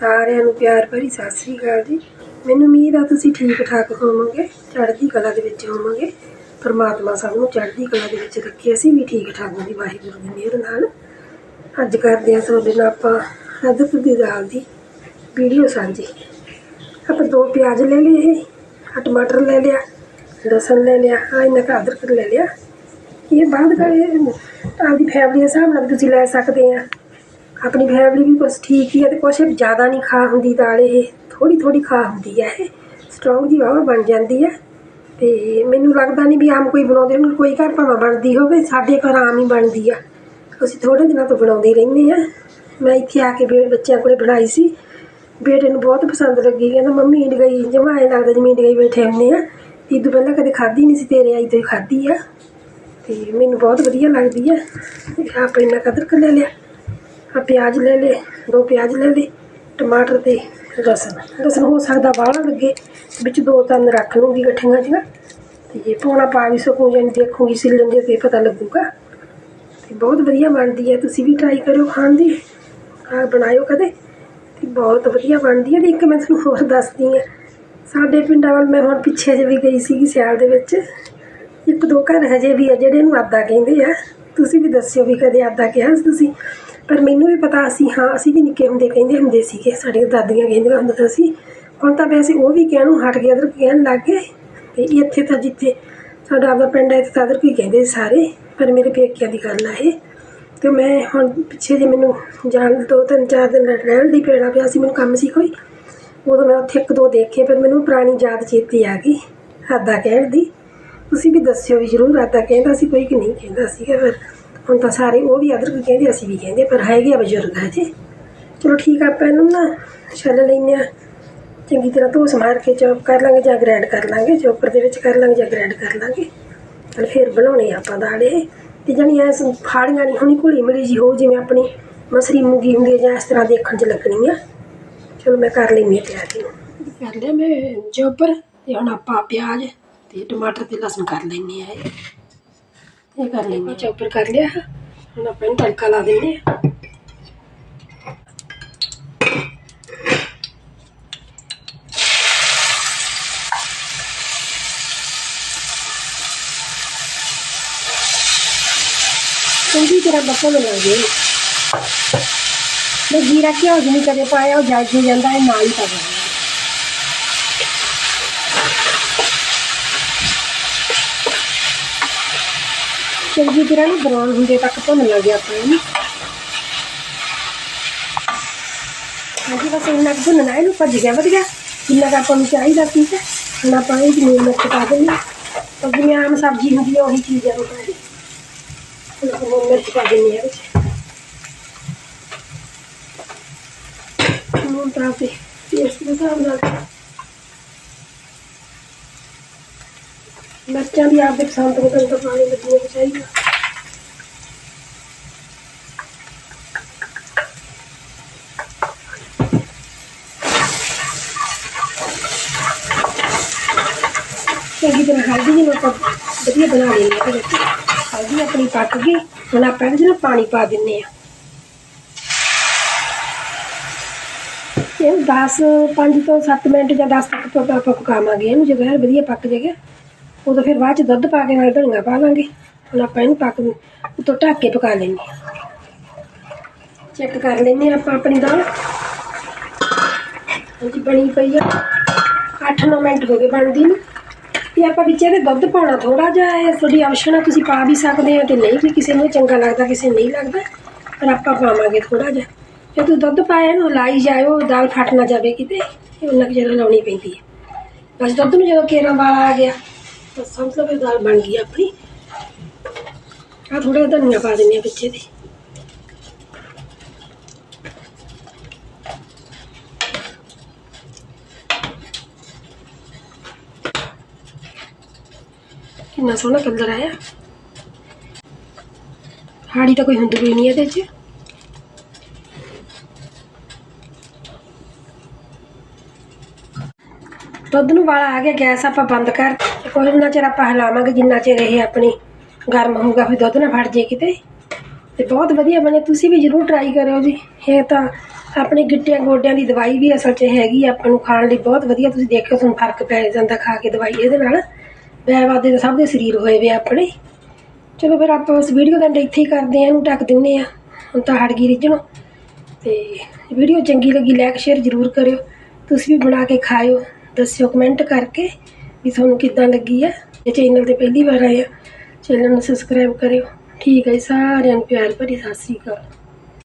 ਸਾਰਿਆਂ ਨੂੰ ਪਿਆਰ ਭਰੀ ਸਤਿ ਸ੍ਰੀ ਅਕਾਲ ਜੀ। ਮੈਨੂੰ ਉਮੀਦ ਆ ਤੁਸੀਂ ਠੀਕ ਠਾਕ ਹੋਵੋਗੇ, ਚੜ੍ਹਦੀ ਕਲਾ ਦੇ ਵਿੱਚ ਹੋਵੋਗੇ। ਪਰਮਾਤਮਾ ਸਭ ਨੂੰ ਚੜ੍ਹਦੀ ਕਲਾ ਦੇ ਵਿੱਚ ਰੱਖੇ, ਅਸੀਂ ਵੀ ਠੀਕ ਠਾਕ ਹਾਂ ਵਾਹਿਗੁਰੂ ਦੀ ਮਿਹਰ ਨਾਲ। ਅੱਜ ਕਰਦੇ ਹਾਂ ਤੁਹਾਡੇ ਨਾਲ ਆਪਾਂ ਅਦਰਕ ਦੀ ਦਾਲ ਦੀ ਵੀਡੀਓ ਸਾਂਝੀ। ਆਪਾਂ ਦੋ ਪਿਆਜ਼ ਲੈ ਲਏ ਇਹ ਟਮਾਟਰ ਲੈ ਲਿਆ, ਲਸਣ ਲੈ ਲਿਆ ਆ ਇਹਨਾਂ ਕਾ ਅਦਰਕ ਲੈ ਲਿਆ। ਇਹ ਬਾਅਦ ਕਰੇ ਆਪਦੀ ਫੈਮਿਲੀ ਦੇ ਹਿਸਾਬ ਨਾਲ ਤੁਸੀਂ ਲੈ ਸਕਦੇ ਆ। ਆਪਣੀ ਫੈਮਿਲੀ ਵੀ ਕੁਛ ਠੀਕ ਹੀ ਹੈ ਤੇ ਕੁਛ ਜ਼ਿਆਦਾ ਨਹੀਂ ਖਾ ਹੁੰਦੀ ਦਾਲ ਇਹ ਥੋੜੀ ਥੋੜੀ ਖਾ ਹੁੰਦੀ ਹੈ ਇਹ। ਸਟਰੋਂਗ ਦੀ ਵਾਵਾ ਬਣ ਜਾਂਦੀ ਹੈ ਤੇ ਮੈਨੂੰ ਲੱਗਦਾ ਨਹੀਂ ਵੀ ਆਮ ਕੋਈ ਬਣਾਉਂਦੇ ਹੋਣ ਕੋਈ ਘਰ ਭਾਵੇਂ ਬਣਦੀ ਹੋਵੇ, ਸਾਡੇ ਘਰ ਆਮ ਹੀ ਬਣਦੀ ਆ। ਅਸੀਂ ਥੋੜੇ ਦਿਨਾਂ ਤੋਂ ਬਣਾਉਂਦੇ ਰਹਿੰਦੇ ਆ। ਮੈਂ ਇੱਥੇ ਆ ਕੇ ਬੇ, ਬੱਚਿਆਂ ਕੋਲੇ ਬਣਾਈ ਸੀ। ਬੇਟੇ ਨੂੰ ਬਹੁਤ ਪਸੰਦ ਲੱਗੀ, ਕਹਿੰਦਾ ਮੰਮੀ ਇੰਡ ਗਈ ਜਮਾ ਐਂ ਲੱਗਦਾ ਜਿਵੇਂ ਇੰਡ ਗਈ ਬੈਠੇ ਹੁੰਦੇ ਆ। ਇਦੋਂ ਪਹਿਲਾਂ ਕਦੇ ਖਾਧੀ ਨਹੀਂ ਸੀ, ਤੇਰੇ ਆਈ ਤੋਂ ਹੀ ਖਾਧੀ ਆ। ਤੇ ਮੈਨੂੰ ਬਹੁਤ ਵਧੀਆ ਲੱਗਦੀ ਆ। ਤੇ ਆਪਾਂ ਇੰਨਾ ਕਦਰ ਲੈ ਲਿਆ। ਆ ਪਿਆਜ਼ ਲੈ ਲਏ, ਦੋ ਪਿਆਜ਼ ਲੈ ਲਏ, ਟਮਾਟਰ ਤੇ ਲਸਣ ਲਸਣ ਹੋ ਸਕਦਾ ਬਾਹਲਾ ਲੱਗੇ, ਵਿੱਚ ਦੋ ਤਿੰਨ ਰੱਖ ਲੂੰਗੀ ਇਕੱਠੀਆਂ ਜਿਹੀਆਂ। ਤੇ ਇਹ ਪਾਉਣਾ ਪਾ ਵੀ ਸਕੂੰ ਜਾਂ ਦੇਖੂਗੀ ਸਿੱਲਣ ਦੇ ਤੇ ਪਤਾ ਲੱਗੂਗਾ। ਤੇ ਬਹੁਤ ਵਧੀਆ ਬਣਦੀ ਹੈ, ਤੁਸੀਂ ਵੀ ਟਰਾਈ ਕਰਿਓ ਖਾਣ ਦੀ। ਆ ਬਣਾਇਓ ਕਦੇ। ਤੇ ਬਹੁਤ ਵਧੀਆ ਬਣਦੀ ਹੈ ਤੇ ਇੱਕ ਮੈਂ ਤੁਹਾਨੂੰ ਹੋਰ ਦੱਸਦੀ ਹਾਂ। ਸਾਡੇ ਪਿੰਡਾਂ ਵੱਲ ਮੈਂ ਹੁਣ ਪਿੱਛੇ ਜੇ ਵੀ ਗਈ ਸੀਗੀ ਸਿਆਲ ਦੇ ਵਿੱਚ। ਇੱਕ ਦੋ ਘਰ ਹਜੇ ਵੀ ਆ ਜਿਹੜੇ ਨੂੰ ਆਦਾ ਕਹਿੰਦੇ ਆ। ਤੁਸੀਂ ਵੀ ਦੱਸਿਓ ਵੀ ਕਦੇ ਆਦਾ ਕਿਹਾ ਸੀ ਤੁਸੀਂ। ਪਰ ਮੈਨੂੰ ਵੀ ਪਤਾ ਅਸੀਂ ਹਾਂ, ਅਸੀਂ ਵੀ ਨਿੱਕੇ ਹੁੰਦੇ ਕਹਿੰਦੇ ਹੁੰਦੇ ਸੀਗੇ, ਸਾਡੇ ਦਾਦੀਆਂ ਕਹਿੰਦੀਆਂ ਹੁੰਦੀਆਂ ਸੀ। ਹੁਣ ਤਾਂ ਵੈਸੇ ਉਹ ਵੀ ਕਹਿਣੋਂ ਹਟ ਗਿਆ ਅਦਰ ਕਹਿਣ ਲੱਗ ਗਏ। ਤੇ ਇੱਥੇ ਤਾਂ ਜਿੱਥੇ ਸਾਡਾ ਆਪਦਾ ਪਿੰਡ ਹੈ, ਇੱਥੇ ਤਾਂ ਅਦਰ ਕੋਈ ਕਹਿੰਦੇ ਸੀ ਸਾਰੇ, ਪਰ ਮੇਰੇ ਪੇਕਿਆਂ ਦੀ ਗੱਲ ਆ ਇਹ। ਤੇ ਮੈਂ ਹੁਣ ਪਿੱਛੇ ਜੇ ਮੈਨੂੰ ਜਾਣ, ਦੋ, ਤਿੰਨ, ਚਾਰ ਦਿਨ ਰਹਿਣ ਦੀ ਪੇੜਾ ਪਿਆ ਸੀ, ਮੈਨੂੰ ਕੰਮ ਸੀ ਕੋਈ। ਉਦੋਂ ਮੈਂ ਉੱਥੇ ਇੱਕ ਦੋ ਦੇਖੇ, ਪਰ ਮੈਨੂੰ ਪੁਰਾਣੀ ਯਾਦ ਚੇਤੇ ਆ ਗਈ ਆਦਾ ਕਹਿਣ ਦੀ। ਤੁਸੀਂ ਵੀ ਦੱਸਿਓ ਵੀ ਜ਼ਰੂਰ ਆਦਾ ਕਹਿੰਦਾ ਸੀ ਕੋਈ ਕਿ ਨਹੀਂ ਕਹਿੰਦਾ ਸੀਗਾ, ਪਰ ਹੁਣ ਤਾਂ ਸਾਰੇ ਉਹ ਵੀ ਅਦਰਕ ਕਹਿੰਦੇ, ਅਸੀਂ ਵੀ ਕਹਿੰਦੇ, ਪਰ ਹੈਗੇ ਆ ਬਜ਼ੁਰਗ ਹਜੇ। ਚਲੋ ਠੀਕ ਆ, ਆਪਾਂ ਇਹਨੂੰ ਨਾ ਛੱਲ ਲੈਂਦੇ ਆ ਚੰਗੀ ਤਰ੍ਹਾਂ ਧੋ ਸਮਾਰ ਕੇ ਚੌਪ ਕਰ ਲਾਂਗੇ ਜਾਂ ਗ੍ਰੈਂਡ ਕਰ ਲਾਂਗੇ ਚੋਪਰ ਦੇ ਵਿੱਚ ਕਰ ਲਾਂਗੇ ਜਾਂ ਗ੍ਰੈਂਡ ਕਰ ਲਾਂਗੇ। ਤੇ ਫਿਰ ਬਣਾਉਣੇ ਆਪਾਂ ਦਾਲ ਇਹ। ਤੇ ਜਾਨੀ ਐ ਫਾੜੀਆਂ ਨਹੀਂ, ਹੋਣੀ ਘੁਲੀ ਮਿਲੀ ਜੀ ਹੋ ਜਿਵੇਂ ਆਪਣੀ ਮਸਰੀ ਮੂੰਗੀ ਹੁੰਦੀ ਹੈ ਜਾਂ ਇਸ ਤਰ੍ਹਾਂ ਦੇਖਣ 'ਚ ਲੱਗਣੀ ਆ। ਚਲੋ ਮੈਂ ਕਰ ਲੈਂਦੀ ਹਾਂ ਤਿਆਰੀ। ਨੂੰ ਕਰ ਲਿਆ ਮੈਂ ਚੌਪਰ ਤੇ ਹੁਣ ਆਪਾਂ ਪਿਆਜ਼ ਤੇ ਟਮਾਟਰ ਤੇ ਲਸਣ ਕਰ ਲੈਂਦੇ ਆ ਇਹ ਇਹ ਕਰ ਲੈਂਦੇ ਚੋਪਰ ਕਰ ਲਿਆ ਹੁਣ ਆਪਾਂ ਇਹਨੂੰ ਤੜਕਾ ਲਾ ਦਿੰਦੇ ਆ ਚੰਗੀ ਤਰ੍ਹਾਂ ਬਸਣ ਲੱਗੇ ਮੈਂ ਜੀਰਾ ਘਿਓ ਜਿਵੇਂ ਕਦੇ ਪਾਇਆ ਉਹ ਜਲ ਹੋ ਜਾਂਦਾ ਹੈ ਨਾਲ ਹੀ ਪਾ ਦਿੰਦੀ ਹਾਂ। ਚੰਗੀ ਤਰ੍ਹਾਂ ਨੂੰ ਬਰਾਉਨ ਹੁੰਦੇ ਤੱਕ ਭੁੰਨ ਲਾਂਗੇ ਆਪਾਂ ਇਹਨੂੰ ਹਾਂਜੀ ਬਸ ਇੰਨਾ ਕੁ ਭੁੰਨਣਾ ਇਹਨੂੰ ਭੱਜ ਗਿਆ ਵਧੀਆ ਜਿੰਨਾ ਕੁ ਆਪਾਂ ਨੂੰ ਚਾਹੀਦਾ ਸੀ ਤੇ ਹੁਣ ਆਪਾਂ ਇਹ ਜਿਵੇਂ ਮਿਰਚ ਪਾ ਦਿੰਦੇ ਹਾਂ ਤਾਂ ਜਿਵੇਂ ਆਮ ਸਬਜ਼ੀ ਹੁੰਦੀ ਹੈ ਉਹੀ ਚੀਜ਼ ਆ ਉਹ ਹੁਣ ਆਪਾਂ ਲੂਣ ਮਿਰਚ ਪਾ ਦਿੰਦੇ ਹਾਂ ਵਿੱਚ ਲੂਣ ਪਾ ਕੇ ਟੇਸਟ ਦੇ ਹਿਸਾਬ ਨਾਲ ਮਿਰਚਾਂ ਦੀ ਆਪਦੇ ਪਸੰਦ ਮੁਤਾਬਕ ਪਾਣੀ ਲੱਗਣਾ ਚਾਹੀਦਾ ਚੰਗੀ ਤਰ੍ਹਾਂ ਹਲਦੀ ਜਿਹਨੂੰ ਆਪਾਂ ਵਧੀਆ ਬਣਾ ਲੈਣੀ ਹੈ ਵਿੱਚ। ਹਲਦੀ ਆਪਣੀ ਪੱਕ ਗਈ, ਹੁਣ ਆਪਾਂ ਇਹਦੇ 'ਚ ਪਾਣੀ ਪਾ ਦਿੰਨੇ ਆ ਇਹ 10 5 ਤੋਂ 7 ਮਿੰਟ ਜਾਂ 10 ਤੱਕ ਆਪਾਂ ਆਪਾਂ ਪਕਾਵਾਂਗੇ ਇਹਨੂੰ ਜਦੋਂ ਇਹ ਵਧੀਆ ਪੱਕ ਜਾਏਗਾ। ਉਦੋਂ ਫਿਰ ਬਾਅਦ ਚ ਦੁੱਧ ਪਾ ਕੇ ਨਾਲ ਧਨੀਆ ਪਾ ਲਾਂਗੇ। ਹੁਣ ਆਪਾਂ ਇਹਨੂੰ ਪੱਕ ਉਤੋਂ ਢੱਕ ਕੇ ਪਕਾ ਲੈਂਦੇ ਹਾਂ। ਚੈੱਕ ਕਰ ਲੈਂਦੇ ਹਾਂ ਆਪਾਂ ਆਪਣੀ ਦਾਲ। ਹਾਂਜੀ, ਬਣੀ ਪਈ ਆ। 8-9 ਮਿੰਟ ਹੋ ਗਏ ਬਣਦੀ ਨੂੰ। ਤੇ ਆਪਾਂ ਵਿੱਚ ਇਹਦੇ ਦੁੱਧ ਪਾਉਣਾ ਥੋੜਾ ਜਿਹਾ ਹੈ। ਤੁਹਾਡੀ ਆਪਸ਼ਨ ਆ ਤੁਸੀਂ ਪਾ ਵੀ ਸਕਦੇ ਹੋ ਤੇ ਨਹੀਂ ਵੀ ਕਿਸੇ ਨੂੰ ਚੰਗਾ ਲੱਗਦਾ, ਕਿਸੇ ਨੂੰ ਨਹੀਂ ਲੱਗਦਾ। ਪਰ ਆਪਾਂ ਪਾਵਾਂਗੇ ਥੋੜਾ ਜਿਹਾ। ਜੇ ਤੁਸੀਂ ਦੁੱਧ ਪਾਇਆ ਇਹਨੂੰ ਲਾਈ ਜਾਇਓ, ਦਾਲ ਫਟ ਨਾ ਜਾਵੇ ਕਿਤੇ। ਇਹ ਉਹਨਾਂ ਕਿ ਜਦੋਂ ਲਾਉਣੀ ਪੈਂਦੀ ਹੈ। ਬਸ ਦੁੱਧ ਨੂੰ ਜਦੋਂ ਕੇਰਾਂ ਵਾਲਾ ਆ ਗਿਆ। ਤਾਂ ਸਮਝ ਦਾਲ ਬਣ ਗਈ ਆਪਣੀ। ਆ ਥੋੜਾ ਧਨੀਆ ਪਾ ਦਿੰਦੇ ਆ ਵਿੱਚ ਇਹਦੇ ਕਿੰਨਾ ਸੋਹਣਾ ਕਲਰ ਆਇਆ। ਹਾੜੀ ਤਾਂ ਕੋਈ ਹੁੰਦੀ ਕੋਈ ਨਹੀਂ ਇਹਦੇ 'ਚ। ਦੁੱਧ ਨੂੰ ਵਾਲਾ ਆ ਗਿਆ, ਗੈਸ ਆਪਾਂ ਬੰਦ ਕਰ ਤੇ ਕੋਈ ਉਹਨਾਂ ਚਿਰ ਆਪਾਂ ਹਿਲਾਵਾਂਗੇ, ਜਿੰਨਾ ਚਿਰ ਇਹ ਆਪਣੀ ਗਰਮ ਹੋਊਗਾ, ਫਿਰ ਦੁੱਧ ਨਾ ਫਟ ਜੇ ਕਿਤੇ। ਤੇ ਬਹੁਤ ਵਧੀਆ ਬਣੇ, ਤੁਸੀਂ ਵੀ ਜਰੂਰ ਟਰਾਈ ਕਰਿਓ ਜੀ। ਇਹ ਤਾਂ ਆਪਣੇ ਗਿੱਟਿਆਂ ਗੋਡਿਆਂ ਦੀ ਦਵਾਈ ਵੀ ਅਸਲ 'ਚ ਹੈਗੀ ਆਪਾਂ ਨੂੰ ਖਾਣ ਲਈ ਬਹੁਤ ਵਧੀਆ। ਤੁਸੀਂ ਦੇਖਿਓ, ਤੁਹਾਨੂੰ ਫ਼ਰਕ ਪੈ ਜਾਂਦਾ ਖਾ ਕੇ ਦਵਾਈ ਇਹਦੇ ਨਾਲ। ਵੈਵਾਦੇ ਤਾਂ ਸਭ ਦੇ ਸਰੀਰ ਹੋਏ ਵੇ ਆਪਣੇ। ਚਲੋ ਫਿਰ ਆਪਾਂ ਉਸ ਵੀਡੀਓ ਦਾ ਇੱਥੇ ਹੀ ਕਰਦੇ ਆ ਇਹਨੂੰ ਢੱਕ ਦਿੰਨੇ ਆ ਹੁਣ ਤਾਂ ਹਟ ਗਈ ਰਿਜਣੋ ਤੇ ਵੀਡੀਓ ਚੰਗੀ ਲੱਗੀ ਲਾਈਕ ਸ਼ੇਅਰ ਜ਼ਰੂਰ ਕਰਿਓ। ਤੁਸੀਂ ਵੀ ਬਣਾ ਕੇ ਖਾਇਓ। ਦੱਸਿਓ ਕਮੈਂਟ ਕਰਕੇ ਵੀ ਤੁਹਾਨੂੰ ਕਿੱਦਾਂ ਲੱਗੀ ਆ। ਜੇ ਚੈਨਲ ਤੇ ਪਹਿਲੀ ਵਾਰ ਆਏ ਆ ਚੈਨਲ ਨੂੰ ਸਬਸਕ੍ਰਾਈਬ ਕਰਿਓ। ਠੀਕ ਹੈ ਜੀ, ਸਾਰਿਆਂ ਨੂੰ ਪਿਆਰ ਭਰੀ ਸਤਿ ਸ੍ਰੀ ਅਕਾਲ।